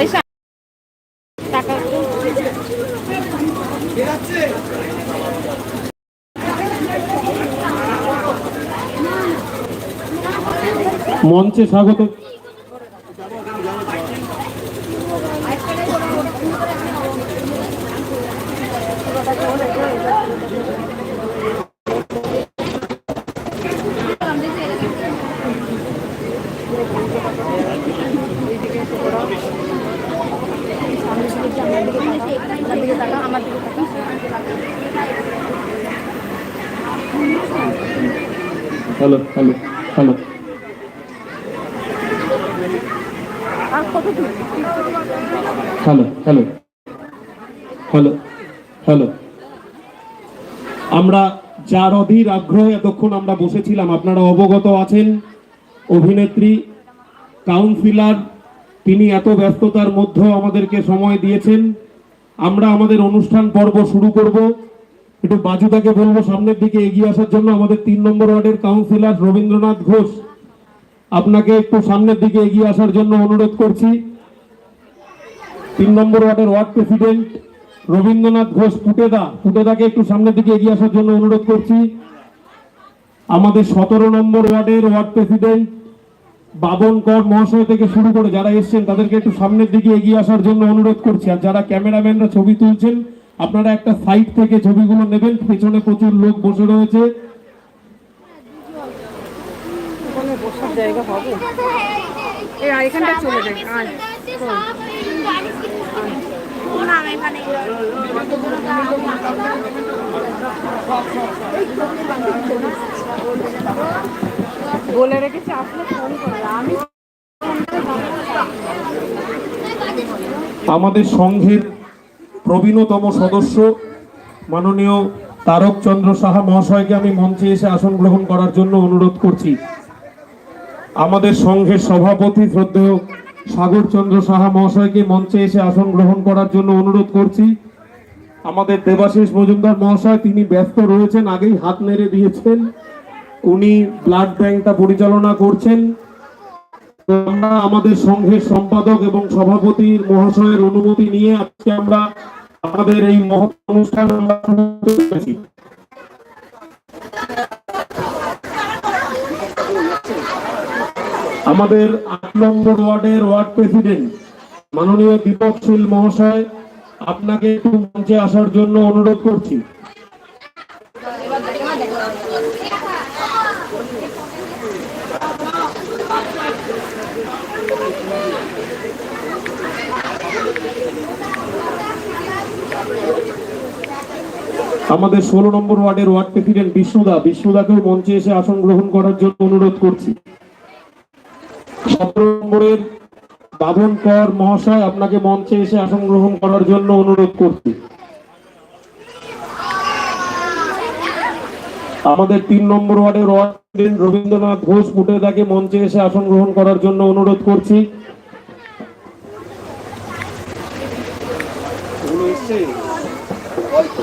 এই সা- টাকা মঞ্চে স্বাগত। Hello hello hello. Hello hello. Hello hello. আমরা যার অধীর আগ্রহে এতক্ষণ আমরা বসেছিলাম, আপনারা অবগত আছেন। অভিনেত্রী কাউন্সিলর তিনি এত ব্যস্ততার মধ্যেও আমাদেরকে সময় দিয়েছেন। আমরা আমাদের অনুষ্ঠান পর্ব শুরু করব। একটু বাজুদাকে বলব, সামনের দিকে এগিয়ে আসার জন্য আমাদের তিন নম্বর ওয়ার্ডের কাউন্সিলর রবীন্দ্রনাথ ঘোষ। আপনাকে একটু সামনের দিকে এগিয়ে আসার জন্য অনুরোধ করছি। তিন নম্বর ওয়ার্ডের ওয়ার্ড প্রেসিডেন্ট রবীন্দ্রনাথ ঘোষ, পুটেদা। পুটেদাকে একটু সামনের দিকে এগিয়ে আসার জন্য অনুরোধ করছি। আমাদের সতেরো নম্বর ওয়ার্ডের ওয়ার্ড প্রেসিডেন্ট বাবন কর মহাশয় থেকে শুরু করে যারা এসছেন, তাদেরকে একটু সামনের দিকে এগিয়ে আসার জন্য অনুরোধ করছি। আর যারা ক্যামেরাম্যানরা ছবি তুলছেন, আপনারা একটা সাইড থেকে ছবিগুলো নেবেন। পেছনে প্রচুর লোক বসে রয়েছে। বলে রেখেছি, আসলে ফোন করবে আমি আমাদের সংঘের প্রবীণতম সদস্য, মাননীয় তারক চন্দ্র সাহা মহাশয়কে আমি মঞ্চে এসে আসন গ্রহণ করার জন্য অনুরোধ করছি। আমাদের সংঘের সভাপতি শ্রদ্ধেয় সাগর চন্দ্র সাহা মহাশয়কে মঞ্চে এসে আসন গ্রহণ করার জন্য অনুরোধ করছি। আমাদের দেবাশিস মজুমদার মহাশয়, তিনি ব্যস্ত রয়েছেন, আগেই হাত নেড়ে দিয়েছেন। উনি ব্লাড ব্যাংকটা পরিচালনা করছেন। আমরা আমাদের সংঘের সম্পাদক এবং সভাপতির মহাশয়ের অনুমতি নিয়ে আজকে আমরা আমাদের এই মহৎ অনুষ্ঠান। আমাদের আট নম্বর ওয়ার্ডের ওয়ার্ড প্রেসিডেন্ট মাননীয় দীপক শীল মহাশয়, আপনাকে একটু মঞ্চে আসার জন্য অনুরোধ করছি আমাদের ষোলো নম্বর ওয়ার্ডের ওয়ার্ড প্রেসিডেন্ট বিষ্ণুদা, বিষ্ণুদাকেও মঞ্চে এসে আসন গ্রহণ করার জন্য অনুরোধ করছি। সতেরো নম্বরের বাবন কর মহাশয় আপনাকে মঞ্চে এসে আসন গ্রহণ করার জন্য অনুরোধ করছি। আমাদের তিন নম্বর ওয়ার্ডের ওয়ার্ড রবীন্দ্রনাথ ঘোষ পুটেদাকে মঞ্চে এসে আসন গ্রহণ করার জন্য অনুরোধ করছি। আমার মারটা